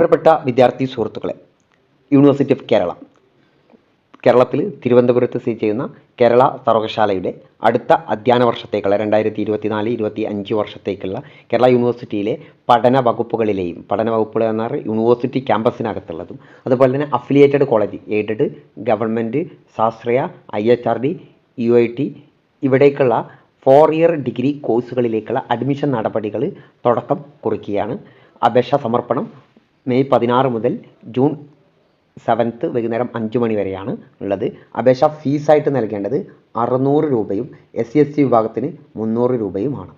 പ്രിയപ്പെട്ട വിദ്യാർത്ഥി സുഹൃത്തുക്കളെ യൂണിവേഴ്സിറ്റി ഓഫ് കേരള കേരളത്തിൽ തിരുവനന്തപുരത്ത് സ്ഥിതി ചെയ്യുന്ന കേരള സർവകലാശാലയുടെ അടുത്ത അധ്യയന വർഷത്തേക്കുള്ള രണ്ടായിരത്തി ഇരുപത്തിനാല് ഇരുപത്തി അഞ്ച് വർഷത്തേക്കുള്ള കേരള യൂണിവേഴ്സിറ്റിയിലെ പഠന വകുപ്പുകളിലെയും പഠന വകുപ്പുകൾ എന്ന് പറഞ്ഞാൽ യൂണിവേഴ്സിറ്റി ക്യാമ്പസിനകത്തുള്ളതും അതുപോലെ തന്നെ അഫിലിയേറ്റഡ് കോളേജ് എയ്ഡഡ് ഗവൺമെന്റ് ശാസ്ത്രീയ I H R D U I T ഇവിടേക്കുള്ള four year degree കോഴ്സുകളിലേക്കുള്ള അഡ്മിഷൻ നടപടികൾ തുടക്കം കുറിക്കുകയാണ്. അപേക്ഷാ സമർപ്പണം മെയ് പതിനാറ് മുതൽ ജൂൺ സെവൻത്ത് വൈകുന്നേരം അഞ്ച് മണി വരെയാണ് ഉള്ളത്. അപേക്ഷ ഫീസായിട്ട് നൽകേണ്ടത് അറുന്നൂറ് രൂപയും എസ് സി എസ് വിഭാഗത്തിന് മുന്നൂറ് രൂപയുമാണ്.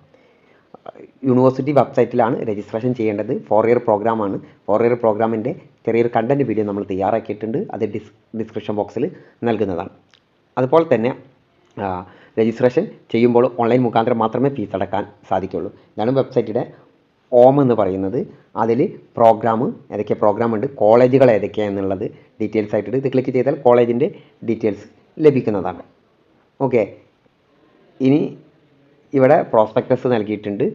യൂണിവേഴ്സിറ്റി വെബ്സൈറ്റിലാണ് രജിസ്ട്രേഷൻ ചെയ്യേണ്ടത്. ഫോർ ഇയർ പ്രോഗ്രാമാണ് ഫോർ ഇയർ പ്രോഗ്രാമിന്റെ ചെറിയൊരു കണ്ടന്റ് വീഡിയോ നമ്മൾ തയ്യാറാക്കിയിട്ടുണ്ട്. അത് ഡിസ് ഡിസ്ക്രിപ്ഷൻ ബോക്സിൽ നൽകുന്നതാണ്. അതുപോലെ തന്നെ രജിസ്ട്രേഷൻ ചെയ്യുമ്പോൾ ഓൺലൈൻ മുഖാന്തരം മാത്രമേ ഫീസ് അടക്കാൻ സാധിക്കുകയുള്ളൂ ഇതാണ് വെബ്സൈറ്റിന്റെ ഓം എന്ന് പറയുന്നത്. അതിൽ പ്രോഗ്രാം ഏതൊക്കെ പ്രോഗ്രാം ഉണ്ട് കോളേജുകൾ ഏതൊക്കെയാണെന്നുള്ളത് ഡീറ്റെയിൽസ് ആയിട്ട് ഇത് ക്ലിക്ക് ചെയ്താൽ കോളേജിന്റെ ഡീറ്റെയിൽസ് ലഭിക്കുന്നതാണ്. ഓക്കെ ഇനി ഇവിടെ പ്രോസ്പെക്ടസ് നൽകിയിട്ടുണ്ട്.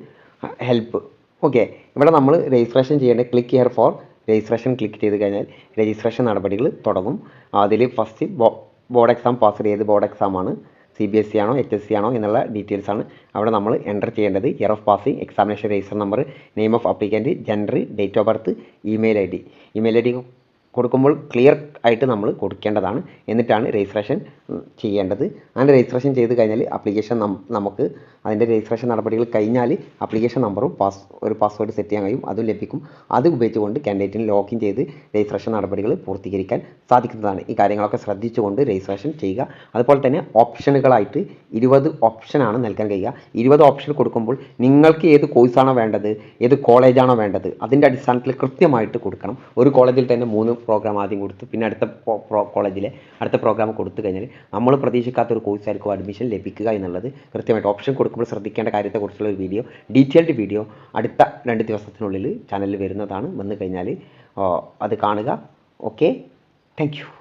ഹെൽപ്പ് ഓക്കെ ഇവിടെ നമ്മൾ രജിസ്ട്രേഷൻ ചെയ്യേണ്ടത് click here for registration click ചെയ്ത് കഴിഞ്ഞാൽ രജിസ്ട്രേഷൻ നടപടികൾ തുടങ്ങും. അതിൽ ഫസ്റ്റ് ബോർഡ് എക്സാം പാസ് ചെയ്ത് ബോർഡ് എക്സാം ആണ്. സി ബി എസ് സി ആണോ എച്ച് എസ് സി ആണോ എന്നുള്ള ഡീറ്റെയിൽസ് ആണ് അവിടെ നമ്മൾ എന്റർ ചെയ്യേണ്ടത്. Year of passing examination register number name of applicant gender date of birth email I D email I D കൊടുക്കുമ്പോൾ ക്ലിയർ ആയിട്ട് നമ്മൾ കൊടുക്കേണ്ടതാണ്. എന്നിട്ടാണ് രജിസ്ട്രേഷൻ ചെയ്യേണ്ടത്. അങ്ങനെ രജിസ്ട്രേഷൻ ചെയ്ത് കഴിഞ്ഞാൽ അപ്ലിക്കേഷൻ നമുക്ക് അതിന്റെ രജിസ്ട്രേഷൻ നടപടികൾ കഴിഞ്ഞാൽ അപ്ലിക്കേഷൻ നമ്പറും പാസ് ഒരു പാസ്വേഡ് സെറ്റ് ചെയ്യാൻ കഴിയും. അതും ലഭിക്കും. അത് ഉപയോഗിച്ചുകൊണ്ട് കാൻഡിഡേറ്റിന് ലോഗിൻ ചെയ്ത് രജിസ്ട്രേഷൻ നടപടികൾ പൂർത്തീകരിക്കാൻ സാധിക്കുന്നതാണ്. ഈ കാര്യങ്ങളൊക്കെ ശ്രദ്ധിച്ചുകൊണ്ട് രജിസ്ട്രേഷൻ ചെയ്യുക. അതുപോലെ തന്നെ ഓപ്ഷനുകളായിട്ട് ഇരുപത് ഓപ്ഷനാണ് നൽകാൻ കഴിയുക. ഇരുപത് ഓപ്ഷൻ കൊടുക്കുമ്പോൾ നിങ്ങൾക്ക് ഏത് കോഴ്സാണോ വേണ്ടത് ഏത് കോളേജാണോ വേണ്ടത് അതിന്റെ അടിസ്ഥാനത്തിൽ കൃത്യമായിട്ട് കൊടുക്കണം. ഒരു കോളേജിൽ തന്നെ മൂന്ന് പ്രോഗ്രാം ആദ്യം കൊടുത്തു പിന്നെ അടുത്ത കോളേജിലെ അടുത്ത പ്രോഗ്രാം കൊടുത്തു കഴിഞ്ഞാൽ നമ്മൾ പ്രതീക്ഷിക്കാത്ത ഒരു കോഴ്സായിരിക്കും അഡ്മിഷൻ ലഭിക്കുക എന്നുള്ളത് കൃത്യമായിട്ട് ഓപ്ഷൻ കൊടുക്കുമ്പോൾ ശ്രദ്ധിക്കേണ്ട കാര്യത്തെക്കുറിച്ചുള്ള ഒരു വീഡിയോ ഡീറ്റെയിൽഡ് വീഡിയോ അടുത്ത രണ്ട് ദിവസത്തിനുള്ളിൽ ചാനലിൽ വരുന്നതാണ്. വന്നു കഴിഞ്ഞാൽ അത് കാണുക. Okay thank